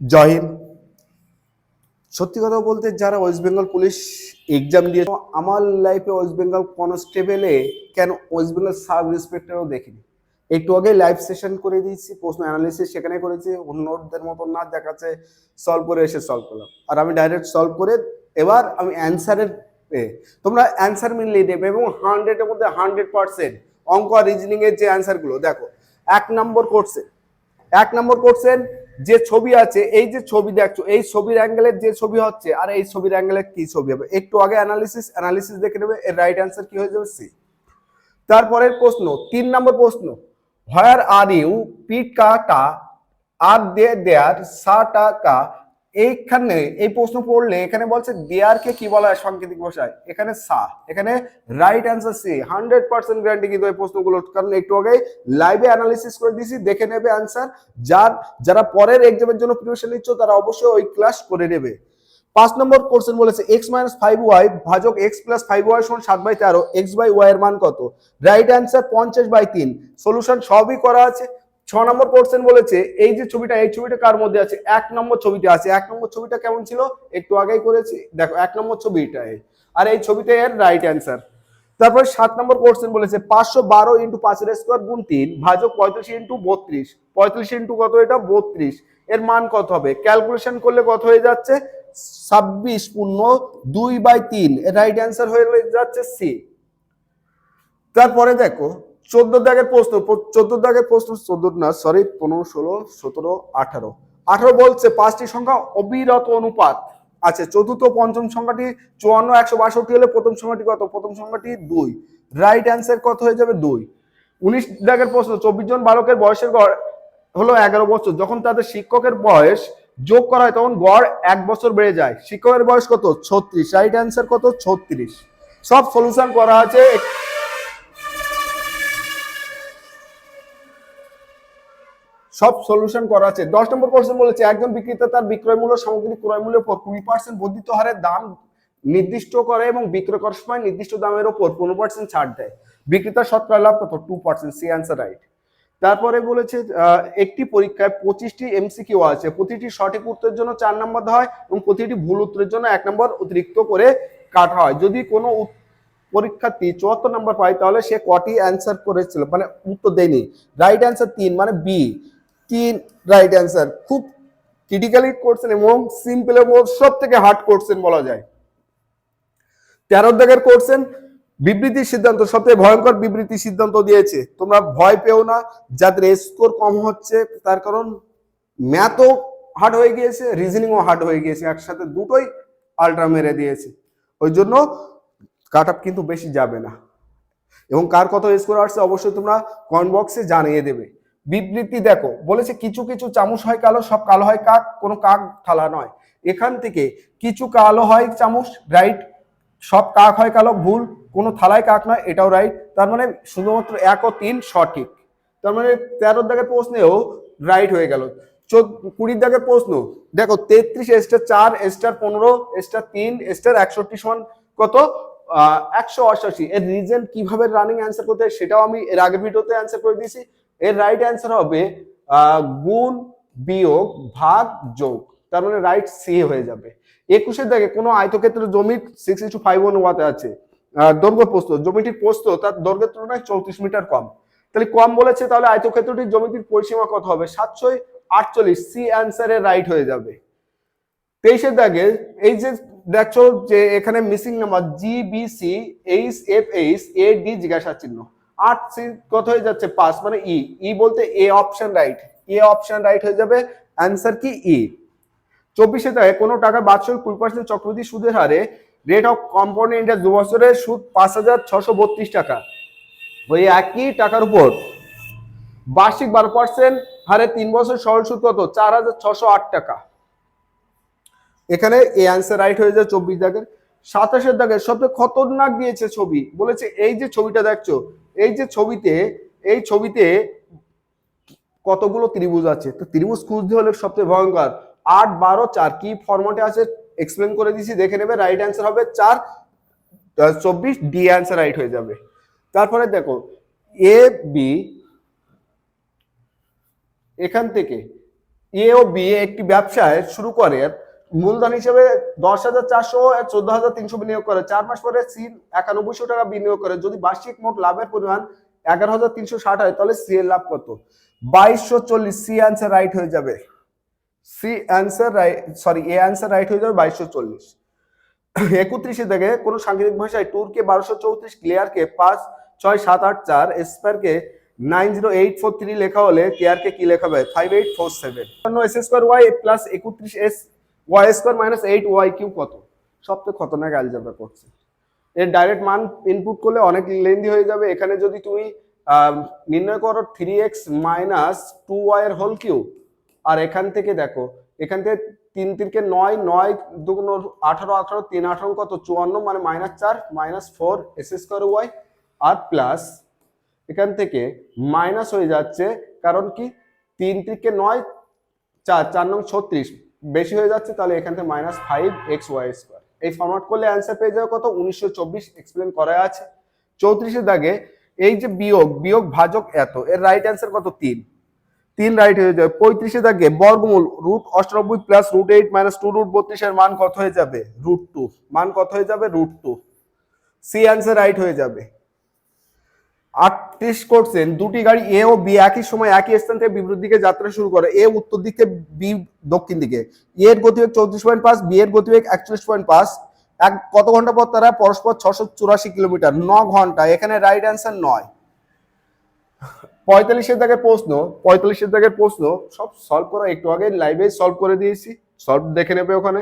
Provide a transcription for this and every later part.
জয় সত্যি কথা বলতে যারা ওয়েস্ট বেঙ্গল পুলিশ এক্সাম দিয়ে আমার লাইফে ওয়েস্ট বেঙ্গল কনস্টেবলে কেন ওয়েস্ট বেঙ্গল সাব ইন্সপেক্টরও দেখিনি। একটু আগে লাইভ সেশন করে দিয়েছি, প্রশ্ন অ্যানালিসিস সেখানে করেছি, অন্যদের মতো না দেখাচ্ছে সলভ করে এসে সলভ করলাম। আর আমি ডাইরেক্ট সলভ করে এবার আমি অ্যান্সারের তোমরা অ্যান্সার মিলিয়ে দেবে এবং হান্ড্রেডের মধ্যে হান্ড্রেড পার্সেন্ট অঙ্ক আর রিজনিং এর যে অ্যান্সারগুলো দেখো, এক নম্বর কোর্সে এক নম্বর কোর্সের যে ছবি আছে, এই যে ছবি দেখছ, এই ছবির অ্যাঙ্গেলের যে ছবি হচ্ছে, আর এই ছবির অ্যাঙ্গেলের কি ছবি হবে? একটু আগে অ্যানালিসিস অ্যানালিসিস দেখে নেবে, এর রাইট অ্যান্সার কি হয়ে যাবে? সি তারপরের প্রশ্ন, তিন নম্বর প্রশ্ন হোয়ার আর ইউ পিট কা টা আর দে, দেয়ার সা টা কা এইখানে এই প্রশ্ন পড়লে এখানে বলছে দেয়ারকে কি বলা হয়? সাংকেতিক ভাষায়। এখানে সা, এখানে right answer C hundred percent guarantee কিন্তু এই প্রশ্নগুলো, কারণ একটু আগে লাইভে অ্যানালিসিস করে দিয়েছি দেখে নেবে অ্যান্সার যার, যারা পরের এক্সামের জন্য প্রিপারেশন নিচ্ছ, তারা অবশ্যই ওই ক্লাস করে নেবে। পাঁচ নম্বর কোশ্চেন বলেছে এক্স মাইনাস ফাইভ ওয়াই ভাজক এক্স প্লাস ফাইভ ওয়াই সমান সাত বাই তেরো এক্স বাই ওয়াই এর মান কত? রাইট অ্যান্সার পঞ্চাশ বাই তিন। সলিউশন সবই করা আছে। ছ নম্বর কোশ্চেন বলেছে, এই যে ছবিটা, এই ছবিটা কার মধ্যে আছে? এক নম্বর ছবিটা আছে। এক নম্বর ছবিটা কেমন ছিল? একটু আগেই করেছি। দেখো, এক নম্বর ছবিটা এই। আর এই ছবিটা এর রাইট অ্যান্সার তারপরে সাত নম্বর কোশ্চেন বলেছে, পাঁচশো বারো ইন্টু পাঁচের স্কোয়ার গুণ তিন, ভাজক পঁয়ত্রিশ ইন্টু বত্রিশ। পঁয়ত্রিশ ইন্টু কত এটা? বত্রিশ। এর মান কত হবে? ক্যালকুলেশন করলে কত হয়ে যাচ্ছে? ছাব্বিশ পূর্ণ দুই বাই তিন। এর রাইট অ্যান্সার হয়ে যাচ্ছে সি তারপরে দেখো চোদ্দ দাগের প্রশ্ন চোদ্দ দাগের প্রশ্ন, চোদ্দ, না সরি পনেরো, ষোলো, সতেরো, আঠারো। আঠারো বলছে পাঁচটি সংখ্যা অবিরত অনুপাত। আছে, চতুর্থ, পঞ্চম সংখ্যাটি চুয়ান্ন, একশো বাষট্টি হলে প্রথম সংখ্যাটি কত? প্রথম সংখ্যাটি দুই। রাইট অ্যান্সার কত হয়ে যাবে? দুই। উনিশ দাগের প্রশ্ন, চব্বিশ জন বালকের বয়সের গড় হলো এগারো বছর। যখন তাদের শিক্ষকের বয়স যোগ করা হয়, তখন গড় এক বছর বেড়ে যায়। শিক্ষকের বয়স কত? ছত্রিশ। রাইট অ্যান্সার কত? ছত্রিশ। সব সলিউশন করা আছে সব সলিউশন করা আছে। দশ নম্বর কোশ্চেন বলেছে, একজন বিক্রেতা তার বিক্রয় মূল্য সামগ্রী ক্রয় মূল্যের উপর কুড়ি পার্সেন্ট বর্ধিত হারে দাম নির্দিষ্ট করে এবং বিক্রয় করার সময় নির্দিষ্ট দামের ওপর পনেরো পার্সেন্ট ছাড় দেয়। বিক্রেতার শতকরা লাভ কত? Two percent C answer right তারপরে বলেছে একটি পরীক্ষায় পঁচিশটি এমসিকিউ আছে। প্রতিটি সঠিক উত্তরের জন্য চার নম্বর হয় এবং প্রতিটি ভুল উত্তরের জন্য এক নম্বর অতিরিক্ত করে কাটা হয়। যদি কোনো পরীক্ষার্থী চুয়াত্তর নম্বর পায়, তাহলে সে কটি অ্যান্সার করেছিল মানে উত্তর দেয়নি। রাইট অ্যান্সার তিন মানে বি তিন রাইট অ্যান্সার খুব ক্রিটিক্যালি করছেন এবং সিম্পল এবং সব থেকে হার্ড করছেন বলা যায়। তেরো দাগের করছেন, বিবৃতির সিদ্ধান্ত, সবথেকে ভয়ঙ্কর বিবৃতি সিদ্ধান্ত দিয়েছে। তোমরা ভয় পেও না, যাদের স্কোর কম হচ্ছে, তার কারণ ম্যাথও হার্ড হয়ে গিয়েছে রিজনিংও হার্ড হয়ে গিয়েছে, একসাথে দুটোই আল্ট্রা মেরে দিয়েছে। ওই জন্য কাট আপ কিন্তু বেশি যাবে না। এবং কার কত স্কোর আসছে, অবশ্যই তোমরা কমেন্ট বক্সে জানিয়ে দেবে। বিবৃতি দেখো, বলেছে কিছু কিছু চামচ হয় কালো, সব কালো হয় কাক, কোনো কাক থালা নয়। এখান থেকে কিছু কালো হয় চামচ রাইট সব কাক হয় কালো, ভুল, কোনো থালায় কাক নয়, এটাও রাইট তার মানে শুধুমাত্র এক ও তিন সঠিক। তার মানে তেরোর দাগের প্রশ্নেও রাইট হয়ে গেল। কুড়ির দাগের প্রশ্ন, দেখো তেত্রিশ এস্টার চার এস্টার পনেরো এস্টার তিন এস্টার একষট্টি সমান কত? একশো অষ্টাশি এর রিজন কীভাবে রানিং অ্যান্সার করতে সেটাও আমি এর আগের ভিডিওতে অ্যান্সার করে দিয়েছি। এর রাইট অ্যান্সার হবে গুণ বিয়োগ ভাগ যোগ। তার মানে রাইট সি হয়ে যাবে। একুশের দাগে কোনো আয়তক্ষেত্র জমির সিক্স ইস্টু ফাইভ অনুপাতে আছে। আহ, দৈর্ঘ্য প্রস্ত জমিটির প্রস্ত তার দৈর্ঘ্যের তুলনায় চৌত্রিশ মিটার কম। তাহলে কম বলেছে তাহলে আয়তক্ষেত্রটির জমিটির পরিসীমা কত হবে? সাতশো আটচল্লিশ সি অ্যান্সারে রাইট হয়ে যাবে। তেইশের দাগে এই যে দেখছ যে এখানে missing number G B C H F H A D জিজ্ঞাসা চিহ্ন। আট সি কত হয়ে যাচ্ছে? পাস মানে ই। ই বলতে A option right A option right হয়ে যাবে অ্যান্সার কি? ই। চব্বিশে দাগে কোনো টাকা বাৎসরিক কুড়ি পার্সেন্ট চক্রবৃদ্ধি সুদের হারে রেট অফ কম্পাউন্ড ইন্টারেস্ট দু বছরের সুদ পাঁচ হাজার ছশো বত্রিশ টাকা। ওই একই টাকার উপর বার্ষিক বারো পার্সেন্ট হারে তিন বছর সরল সুদ কত? চার হাজার ছশো আট টাকা। এখানে এই অ্যান্সার রাইট হয়ে যায় চব্বিশ দাগের। সাতাশের দাগের সবচেয়ে খতরনাক দিয়েছে ছবি। বলেছে, এই যে ছবিটা দেখছ, এই যে ছবিতে, এই ছবিতে কতগুলো ত্রিভুজ আছে? তো ত্রিভুজ খুঁজতে হলে সবচেয়ে ভয়ঙ্কর। আট, বারো, চার, কি ফরম্যাটে আছে? এক্সপ্লেন করে দিছি, দেখে নেবে রাইট অ্যান্সার হবে চার চব্বিশ ডি অ্যান্সার রাইট হয়ে যাবে। তারপরে দেখো এ বি এখান থেকে এ ও বি একটি ব্যবসায় শুরু করে মূলধন হিসেবে দশ হাজার চারশো চোদ্দ হাজার তিনশো বিনিয়োগ করে। চার মাস পরে সি একানব্বইশো টাকা বিনিয়োগ করে। যদি বার্ষিক মোট লাভের পরিমাণ এগারো হাজার তিনশো ষাট হয়, তাহলে সি এর লাভ কত? বাইশশো চল্লিশ, সি অ্যান্সার রাইট হয়ে যাবে। C answer right sorry, A answer right হয়ে যাবে বাইশশো চল্লিশ। একত্রিশে থেকে কোন সাংকেতিক ভাষায় টুরকে বারোশো চৌত্রিশ, ক্লিয়ারকে পাঁচ, ছয়, সাত, আট, চার স্পারকে nine, zero, eight, four, three লেখা হলে কেয়ারকে কি লেখা হবে five, eight, four, seven. S, square, y, plus একত্রিশ, S y square minus eight y Q কত? সব তো খতরনাক অ্যালজাবরা করছে। এর ডাইরেক্ট মান ইনপুট করলে অনেক লেন্দি হয়ে যাবে। এখানে যদি তুমি নির্ণয় করো three x minus two y এর হোল কিউ আর এখান থেকে দেখো, এখান থেকে তিন তিনকে নয় নয় দুগুণ আঠারো আঠারো, তিন, আঠারো, কত? চুয়ান্ন মানে মাইনাস চার minus four S square y আর প্লাস এখান থেকে মাইনাস হয়ে যাচ্ছে, কারণ কি? তিন তিনকে নয়, চার চার নং ছত্রিশ। বেশি হয়ে যাচ্ছে, তাহলে এখান থেকে minus five x y square এই ফরম্যাট করলে অ্যান্সার পেয়ে যাবে কত? উনিশশো চব্বিশ এক্সপ্লেন করা আছে। চৌত্রিশের দাগে এই যে বিয়োগ বিয়োগ ভাজক এত, এর রাইট অ্যান্সার কত? তিন। তিন রাইট হয়ে যাবে। পঁয়ত্রিশে দাগে বর্গমূল root অষ্টানব্বই plus root eight minus two root বত্রিশের মান কত হয়ে যাবে? রুট টু মান কত হয়ে যাবে? Root two C answer right হয়ে যাবে। আটত্রিশ করছেন, দুটি গাড়ি এ ও বি একই সময় একই স্থান থেকে বিপরীত দিকে যাত্রা শুরু করে। এ উত্তর দিকে বি দক্ষিণ দিকে। এ এর গতিবেগ চৌত্রিশ পয়েন্ট পাঁচ বি এর গতিবেগ একচল্লিশ পয়েন্ট পাঁচ। এক, কত ঘণ্টা পর তারা পরস্পর ছশো চুরাশি কিলোমিটার? ন ঘণ্টা, এখানে রাইট অ্যান্সার নয়। পঁয়তাল্লিশের দাগের প্রশ্ন পঁয়তাল্লিশের দাগের প্রশ্ন, সব সলভ করা একটু আগে লাইভে সলভ করে দিয়েছি। সলভ দেখে নেবে ওখানে।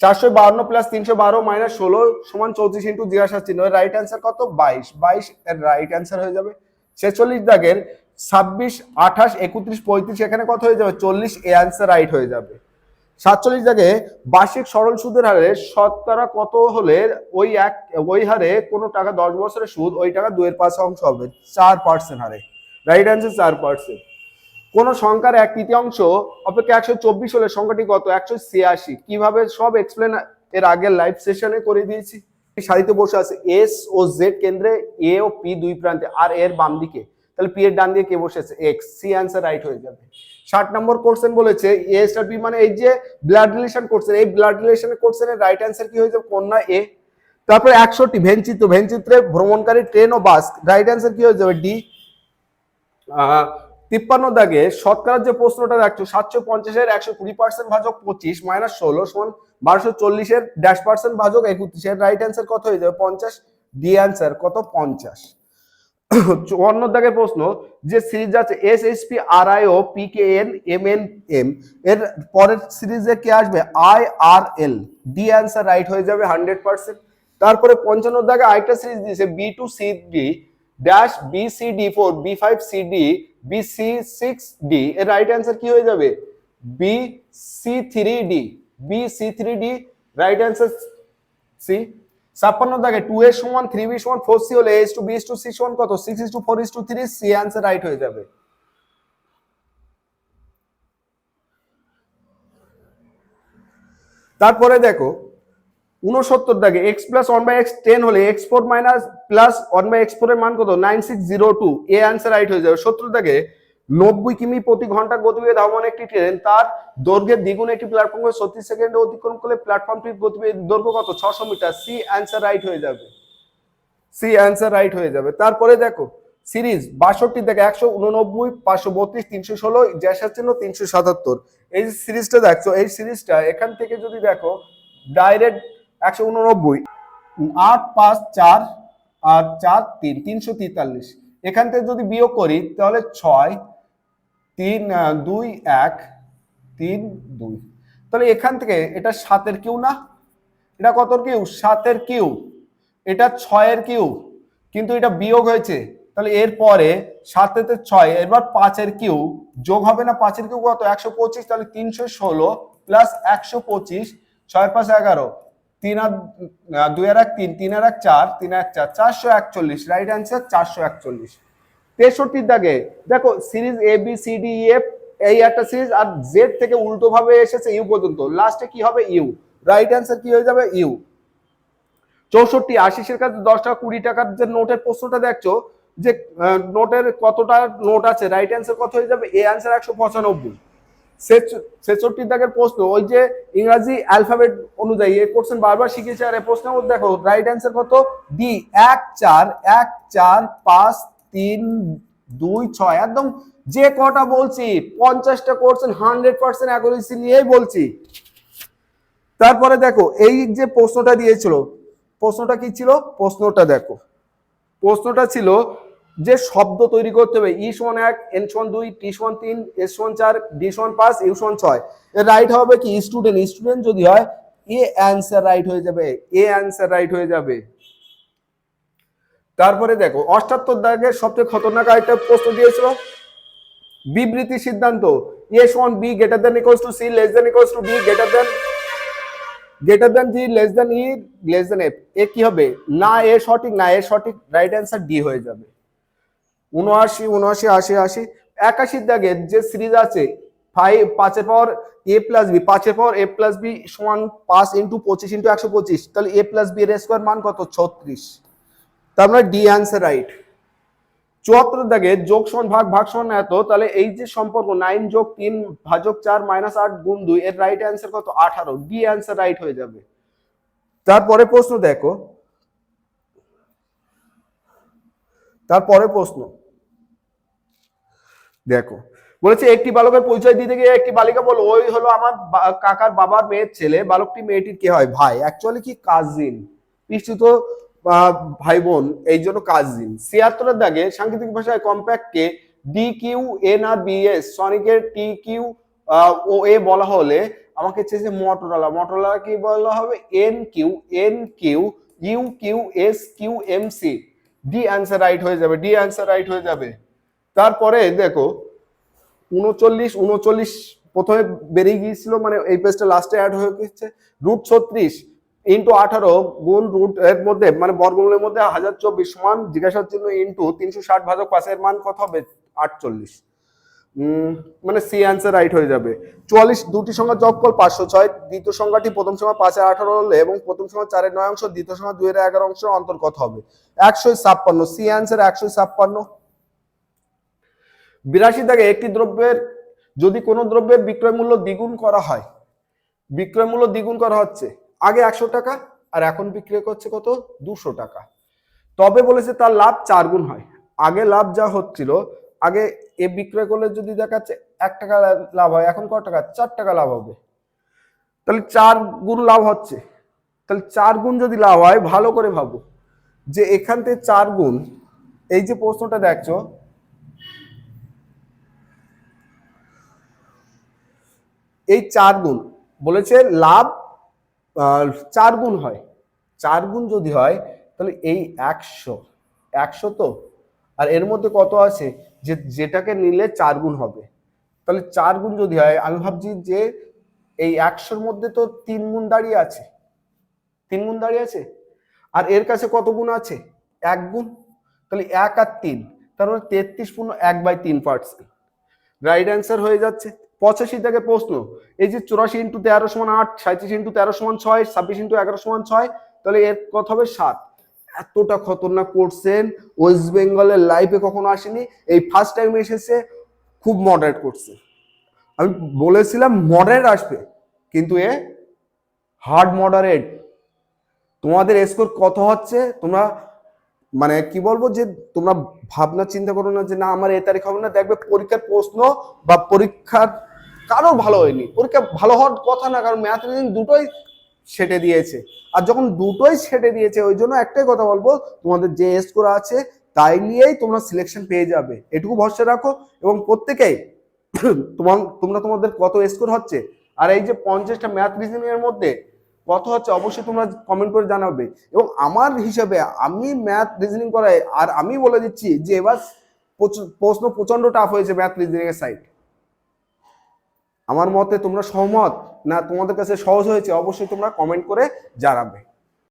চারশো বাহান্ন প্লাস তিনশো বারো মাইনাস ষোলো সমান চৌত্রিশ ইন্টু জিজ্ঞাসা চিহ্ন। রাইট অ্যান্সার কত? বাইশ। বাইশ এর রাইট অ্যান্সার হয়ে যাবে। ছেচল্লিশ দাগের ছাব্বিশ, আঠাশ, একত্রিশ, পঁয়ত্রিশ এখানে কত হয়ে যাবে? চল্লিশ, এ অ্যান্সার রাইট হয়ে যাবে। সাতচল্লিশ দাগে বার্ষিক সরল সুদের হারে শতকরা কত হলে ওই এক, ওই হারে কোনো টাকা দশ বছরের সুদ, ওই টাকা দুয়ের পাঁচ অংশ হবে। চার পার্সেন্ট হারে। রাইট অ্যান্সার চার পার্সেন্ট কোন সংখ্যার এক তৃতীয়াংশ অপেক্ষা একশো চব্বিশ হলে সংখ্যাটি কত? একশো ছিয়াশি। কীভাবে সব এক্সপ্লেন এর আগের লাইভ সেশনে করে দিয়েছি। সারিতে বসে আছে এস ও জেড কেন্দ্রে এ ও পি দুই প্রান্তে। আর এর বাম দিকে। তাহলে পি এর ডান দিয়ে কে বসে আছে এক্স সি অ্যান্সার রাইট হয়ে যাবে। ষাট নম্বর কোশ্চেন বলেছে এ স্টার বি মানে এই যে ব্লাড রিলেশন করছেন এই ব্লাড রিলেশনের কোশ্চেনের রাইট অ্যান্সার কি হয়ে যাবে? কন্যা এ তারপরে একশোটি ভেনচিত্র। ভেনচিত্রে ভ্রমণকারী ট্রেন ও বাস রাইট অ্যান্সার কি হয়ে যাবে? ডি তিপ্পান্ন দাগে শতকরার যে প্রশ্নটা দেখছ সাতশো পঞ্চাশের একশো কুড়ি পার্সেন্ট ভাজক পঁচিশ মাইনাস ষোলো, সমান বারোশো চল্লিশের ড্যাশ পার্সেন্ট ভাজক একত্রিশের রাইট অ্যান্সার কত হয়ে যাবে? পঞ্চাশ ডি অ্যান্সার কত? পঞ্চাশ। চুয়ান্ন দাগের প্রশ্ন, যে সিরিজ আছে S S P R I O P K N M N M এর পরের সিরিজে কে আসবে? I R L D answer right হয়ে যাবে হান্ড্রেড পার্সেন্ট তারপরে পঞ্চান্ন দাগে আরেকটা সিরিজ দিয়েছে B two C D dash B C D four B five C D B C six D এর রাইট অ্যান্সার কি হয়ে যাবে? B C three D B C three D right answer C ছাপ্পান্ন দাগে two এর সমান three B সমান four C হলে S two B two C সমান কত? Six is two four is two three C answer right হয়ে যাবে। তারপরে দেখো উনসত্তর দাগে x plus one by x ten হলে x four minus plus one by x four এর মান কত? Nine six zero two A answer right হয়ে যাবে। সত্তর দাগে নব্বই কিমি প্রতি ঘণ্টা গতিবেগে ধাবমান একটি ট্রেন তার দৈর্ঘ্যের দ্বিগুণ একটি প্ল্যাটফর্মে ছত্রিশ সেকেন্ডে অতিক্রম করলে প্ল্যাটফর্মটির গতিবেগ দৈর্ঘ্য কত? ছশো মিটার। সি অ্যান্সার রাইট হয়ে যাবে। সি অ্যান্সার রাইট হয়ে যাবে। তারপরে দেখো, সিরিজ বাষট্টি থেকে একশো উননব্বই, পাঁচশো বত্রিশ, তিনশো ষোলো জ্যাসার চিহ্ন তিনশো সাতাত্তর। এই সিরিজটা দেখছ, এই সিরিজটা এখান থেকে যদি দেখো ডাইরেক্ট একশো উননব্বই, আট পাঁচ চার, আর চার তিন, তিনশো তেতাল্লিশ। এখান থেকে যদি বিয়োগ করি, তাহলে ছয়, তিন দুই, এক, তিন, দুই। তাহলে এখান থেকে এটা সাতের কিউ না? এটা কত কিউ? সাতের কিউ। এটা ছয়ের কিউ। কিন্তু এটা বিয়োগ হয়েছে। তাহলে এর পরে সাতেতে ছয় এবার পাঁচের কিউ। যোগ হবে না পাঁচের কিউ কত? একশো পঁচিশ, তাহলে তিনশো ষোলো প্লাস একশো পঁচিশ, ছয় পাঁচ এগারো। তিন আর দুই আর এক, তিন তিন আর এক, চার, তিন এক, চার, চারশো একচল্লিশ। রাইট অ্যান্সার চারশো একচল্লিশ। তেষট্টির দাগে, দেখো series A B C D F এই একটা সিরিজ আর জেড থেকে উল্টো ভাবে এসেছে ইউ পর্যন্ত। লাস্টে কি হবে? ইউ রাইট অ্যান্সার কি হয়ে যাবে? ইউ চৌষট্টি, আশিসের কাছে দশ টাকা, কুড়ি টাকার যে নোটের প্রশ্নটা দেখছ, যে নোটের কতটা নোট আছে রাইট অ্যান্সার কত হয়ে যাবে? এ অ্যান্সার একশো পঁচানব্বই। ছেষট্টি দাগের প্রশ্ন, ওই যে ইংরাজি অ্যালফাবেট অনুযায়ী এই কোশ্চেন বারবার শিখেছে আর এই প্রশ্নের মধ্যে দেখো রাইট অ্যান্সার কত? ডি এক, চার এক, চার, পাঁচ, তিন, দুই, ছয়, একদম যে কটা বলছি, পঞ্চাশটা কোশ্চেন হান্ড্রেড পার্সেন্ট অ্যাকুরেসি নিয়েই বলছি। তারপরে দেখো, এই যে প্রশ্নটা দিয়েছিল, প্রশ্নটা কি ছিল? প্রশ্নটা দেখো। প্রশ্নটা ছিল যে শব্দ তৈরি করতে হবে, ই সমান এক, এন সমান দুই, টি সমান তিন, এস সমান চার, ডি সমান পাঁচ, ইউ সমান ছয়। রাইট হবে কি স্টুডেন্ট স্টুডেন্ট যদি হয়, এ অ্যান্সার রাইট হয়ে যাবে, এ অ্যান্সার রাইট হয়ে যাবে। তারপরে দেখো, অষ্টাত্তর দাগের সবচেয়ে খতরনাক আরেকটা প্রশ্ন দিয়েছিল বিবৃতি সিদ্ধান্ত, এ সমান B greater than equals to C less than equals to B greater than greater than G less than E less than F A কি হবে? না, এ সঠিক, না, এ সঠিক রাইট অ্যান্সার ডি হয়ে যাবে। উনআশি উনআশি, আশি আশি। একাশির দাগের যে সিরিজ আছে ফাইভ পাঁচের পর এ প্লাস বি পাঁচের পর এ প্লাস বি সমান পাঁচ ইন্টু পঁচিশ ইন্টু একশো পঁচিশ। তাহলে এ প্লাস বি এর স্কোয়ার মান কত? ছত্রিশ। তার মানে ডি অ্যান্সার রাইট চুয়াত্তর দাগে যোগ সমান ভাগ ভাগ সমান এত, তাহলে এই যে সম্পর্ক নাইন যোগ তিন ভাজক চার মাইনাস আট গুণ দুই, এর রাইট অ্যান্সার কত? আঠারো। ডি অ্যান্সার রাইট হয়ে যাবে। তারপরে প্রশ্ন দেখো তারপরে প্রশ্ন। দেখো, বলেছে একটি বালকের পরিচয় দিতে গিয়ে একটি বালিকা বলো ওই হলো আমার কাকার বাবার মেয়ের ছেলে। বালকটি মেয়েটির কে হয়? ভাই। অ্যাকচুয়ালি কি কাজিন? নিশ্চিত ভাই বোন এই জন্য কাজিন। ছিয়াত্তরের দাগে সাংকেতিক ভাষায় কম্প্যাক্টকে D Q N R B S সনিকের T Q O A বলা হলে আমাকে চেয়েছে মটোরোলা। মটোরোলা কি বলা হবে? N Q N Q U Q S Q M C D answer right হয়ে যাবে ডি অ্যান্সার রাইট হয়ে যাবে। তারপরে দেখো, উনচল্লিশ উনচল্লিশ প্রথমে বেরিয়ে গিয়েছিল মানে এই পেজটা লাস্টে অ্যাড হয়ে গেছে রুট ছত্রিশ ইন্টু আঠারো গুণ রুট এর মধ্যে মানে বর্গমূলের মধ্যে হাজার চব্বিশ সমান, জিজ্ঞাসার জন্য ইন্টু তিনশো ষাট ভাজক পাশের মান কত হবে? আটচল্লিশ। মানে সি অ্যান্সার রাইট হয়ে যাবে। চুয়াল্লিশ, দুটি সংখ্যা যোগ কর পাঁচশো ছয়। দ্বিতীয় সংখ্যাটি প্রথম সংখ্যা পাঁচের আঠারো হলে এবং প্রথম সংখ্যা চারের নয় অংশ, দ্বিতীয় সংখ্যা দুইয়ের এগারো অংশ অন্তর কত হবে। একশো ছাপ্পান্ন। সি অ্যান্সার একশো ছাপ্পান্ন। বিরাশি দাগে একটি দ্রব্যের যদি কোনো দ্রব্যের বিক্রয় মূল্য দ্বিগুণ করা হয়, বিক্রয় মূল্য দ্বিগুণ করা হচ্ছে, আগে একশো টাকা আর এখন বিক্রি করছে কত? দুশো টাকা। তবে বলেছে তার লাভ চার গুণ হয়। আগে লাভ যা হচ্ছিল, আগে এ বিক্রয় করলে যদি দেখাচ্ছে এক টাকা লাভ হয়, এখন কত টাকা? চার টাকা লাভ হবে। তাহলে চার গুণ লাভ হচ্ছে। তাহলে চার গুণ যদি লাভ হয়, ভালো করে ভাবো যে এখান থেকে চার গুণ, এই যে প্রশ্নটা দেখছ, এই চার গুণ বলেছে লাভ চার গুণ হয়। চার গুণ যদি হয়, তাহলে এই একশো একশো তো? আর এর মধ্যে কত আছে? যে যেটাকে নিলে চার গুণ হবে। তাহলে চার গুণ যদি হয়, আমি ভাবছি যে এই একশোর মধ্যে তো তিন গুণ দাঁড়িয়ে আছে। তিন গুণ দাঁড়িয়ে আছে? আর এর কাছে কত গুণ আছে? এক গুণ। তাহলে এক আর তিন, তার মানে তেত্রিশ পূর্ণ এক বাই তিন পার্সেন্ট। রাইট অ্যান্সার হয়ে যাচ্ছে। পঁচাশি থেকে প্রশ্ন, এই যে চুরাশি ইন্টু তেরো সমান আট সাঁত্রিশ ইন্টু তেরো সমান ছয়, ছাব্বিশ ইন্টু এগারো সমান ছয়, তাহলে এর কত হবে? সাত। এতটা খতরনাক করছেন ওয়েস্ট বেঙ্গলের লাইফে কখনো আসেনি, এই ফার্স্ট টাইম এসেছে, খুব মডারেট করছে। আমি বলেছিলাম মডারেট আসবে, কিন্তু এ হার্ড মডারেট তোমাদের স্কোর কত হচ্ছে? তোমরা মানে কি বলব যে, তোমরা ভাবনা চিন্তা করো না যে, না, আমার এ তারিখ হবে না। দেখবে পরীক্ষার প্রশ্ন বা পরীক্ষার কারও ভালো হয়নি। পরীক্ষা ভালো হওয়ার কথা না, কারণ ম্যাথ দুটোই সেটে দিয়েছে। আর যখন দুটোই সেটে দিয়েছে, ওই জন্য একটাই কথা বলব, তোমাদের যে স্কোর আছে, তাই নিয়েই তোমরা সিলেকশন পেয়ে যাবে। এটুকু ভরসা রাখো এবং প্রত্যেকেই তোমার, তোমরা তোমাদের কত স্কোর হচ্ছে, আর এই যে পঞ্চাশটা ম্যাথ রিজনিং এর মধ্যে কত হচ্ছে, অবশ্যই তোমরা কমেন্ট করে জানাবে। এবং আমার হিসাবে আমি ম্যাথ রিজনিং করাই আর আমি বলে দিচ্ছি যে এবার প্রশ্ন প্রচণ্ড টাফ হয়েছে ম্যাথ রিজনিং এর সাইড আমার মতে তোমরা সহমত না তোমাদের কাছে সহজ হয়েছে অবশ্যই তোমরা কমেন্ট করে জানাবে।